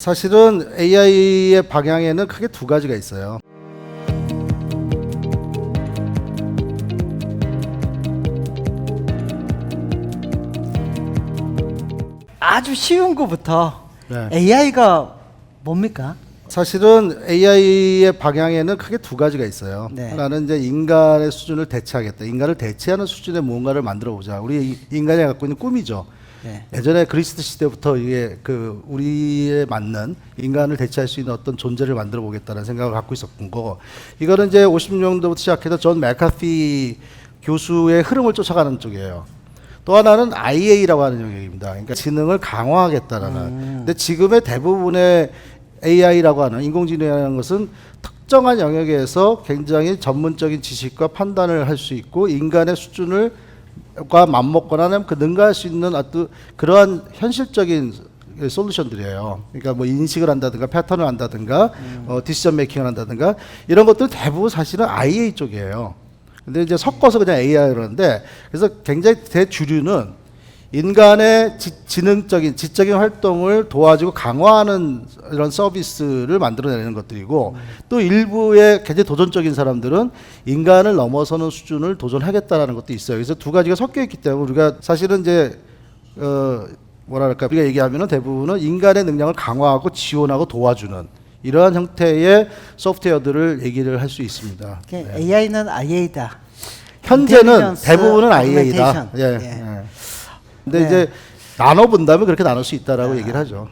사실은 AI의 방향에는 크게 두 가지가 있어요. 아주 쉬운 거부터 네. AI가 뭡니까? 사실은 AI의 방향에는 크게 두 가지가 있어요. 네. 하나는 이제 인간의 수준을 대체하겠다. 인간을 대체하는 수준의 무언가를 만들어 보자. 우리 이- 인간이 갖고 있는 꿈이죠. 네. 예전에 그리스 시대부터 이게 그 우리에 맞는 인간을 대체할 수 있는 어떤 존재를 만들어 보겠다는 생각을 갖고 있었던 거고 이거는 이제 50년도부터 시작해서 존 맥카피 교수의 흐름을 쫓아가는 쪽이에요. 또 하나는 IA라고 하는 영역입니다. 그러니까 지능을 강화하겠다라는. 근데 지금의 대부분의 AI라고 하는 인공지능이라는 것은 특정한 영역에서 굉장히 전문적인 지식과 판단을 할 수 있고 인간의 수준을 과 맞먹거나 하면 그 능가할 수 있는 어떤 그러한 현실적인 솔루션들이에요. 그러니까 뭐 인식을 한다든가 패턴을 한다든가 어, 디시전 메이킹을 한다든가 이런 것들 대부분 사실은 IA 쪽이에요. 근데 이제 섞어서 그냥 AI 그러는데 그래서 굉장히 대주류는 인간의 지, 지능적인 지적인 활동을 도와주고 강화하는 이런 서비스를 만들어내는 것들이고 또 일부의 굉장히 도전적인 사람들은 인간을 넘어서는 수준을 도전하겠다라는 것도 있어요. 그래서 두 가지가 섞여 있기 때문에 우리가 사실은 이제 어 뭐랄까 우리가 얘기하면은 대부분은 인간의 능력을 강화하고 지원하고 도와주는 이러한 형태의 소프트웨어들을 얘기를 할 수 있습니다. 그러니까 AI는 IA다. 현재는 대부분은 IA다. 예. 예. 예. 근데 네. 이제 나눠 본다면 그렇게 나눌 수 있다라고 얘기를 하죠.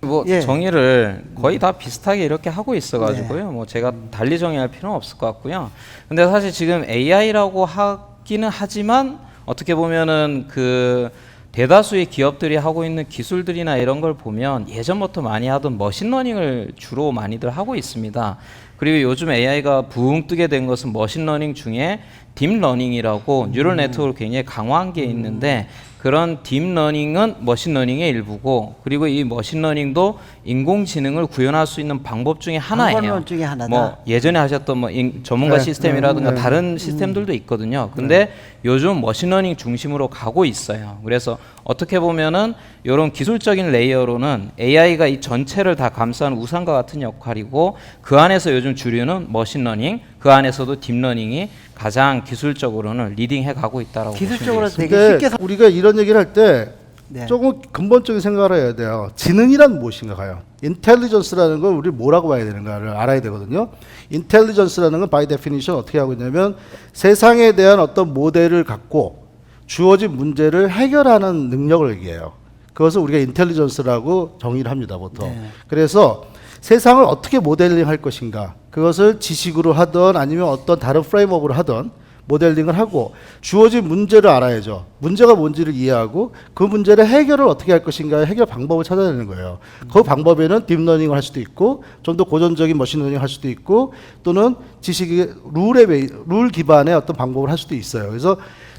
뭐 예. 정의를 거의 다 비슷하게 이렇게 하고 있어가지고요. 뭐 제가 달리 정의할 필요는 없을 것 같고요. 근데 사실 지금 AI라고 하기는 하지만 어떻게 보면은 그 대다수의 기업들이 하고 있는 기술들이나 이런 걸 보면 예전부터 많이 하던 머신러닝을 주로 많이들 하고 있습니다. 그리고 요즘 AI가 부흥 뜨게 된 것은 머신러닝 중에 딥러닝이라고 뉴럴 네트워크를 굉장히 강화한 게 있는데 그런 딥러닝은 머신러닝의 일부고 그리고 이 머신러닝도 인공지능을 구현할 수 있는 방법 중에 하나예요. 중에. 뭐 예전에 하셨던 뭐 인- 전문가 네, 시스템이라든가 네, 네. 다른 시스템들도 있거든요. 근데 요즘 머신러닝 중심으로 가고 있어요. 그래서 어떻게 보면은 이런 기술적인 레이어로는 AI가 이 전체를 다 감싸는 우산과 같은 역할이고 그 안에서 요즘 주류는 머신러닝, 그 안에서도 딥러닝이 가장 기술적으로는 리딩해 가고 있다라고 기술적으로 보시면 되게 근데 쉽게 서- 우리가 이런 얘기를 할 때 네. 조금 근본적인 생각을 해야 돼요. 지능이란 무엇인가 가요. 인텔리전스라는 걸 우리 뭐라고 봐야 되는가를 알아야 되거든요. 인텔리전스라는 건 바이 데피니션 어떻게 하고 있냐면 세상에 대한 어떤 모델을 갖고 주어진 문제를 해결하는 능력을 얘기해요. 그것을 우리가 인텔리전스라고 정의를 합니다, 보통. 네. 그래서 세상을 어떻게 모델링 할 것인가 그것을 지식으로 하던 아니면 어떤 다른 프레임워크로 하던 모델링을 하고 주어진 문제를 알아야죠. 문제가 뭔지를 이해하고 그 문제를 해결을 어떻게 할 것인가의 해결 방법을 찾아내는 거예요. 그 방법에는 딥러닝을 할 수도 있고 좀 더 고전적인 머신러닝을 할 수도 있고 또는 지식의 룰에 룰 기반의 어떤 방법을 할 수도 있어요. 그래서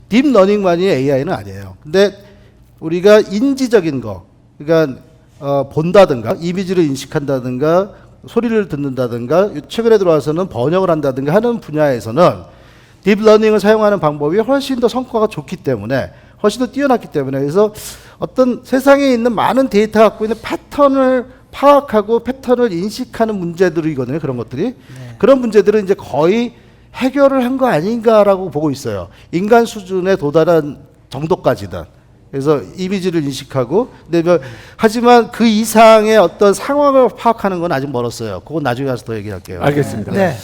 딥러닝만이 AI는 아니에요. 근데 우리가 인지적인 거, 그러니까 어, 본다든가 이미지를 인식한다든가 소리를 듣는다든가 최근에 들어와서는 번역을 한다든가 하는 분야에서는 딥러닝을 사용하는 방법이 훨씬 더 성과가 좋기 때문에 훨씬 더 뛰어났기 때문에 그래서 어떤 세상에 있는 많은 데이터 갖고 있는 패턴을 파악하고 패턴을 인식하는 문제들이거든요 그런 것들이. 그런 문제들은 이제 거의 해결을 한 거 아닌가라고 보고 있어요. 인간 수준에 도달한 정도까지는 그래서 이미지를 인식하고 근데 뭐 하지만 그 이상의 어떤 상황을 파악하는 건 아직 멀었어요 그건 나중에 가서 더 얘기할게요 알겠습니다. 네.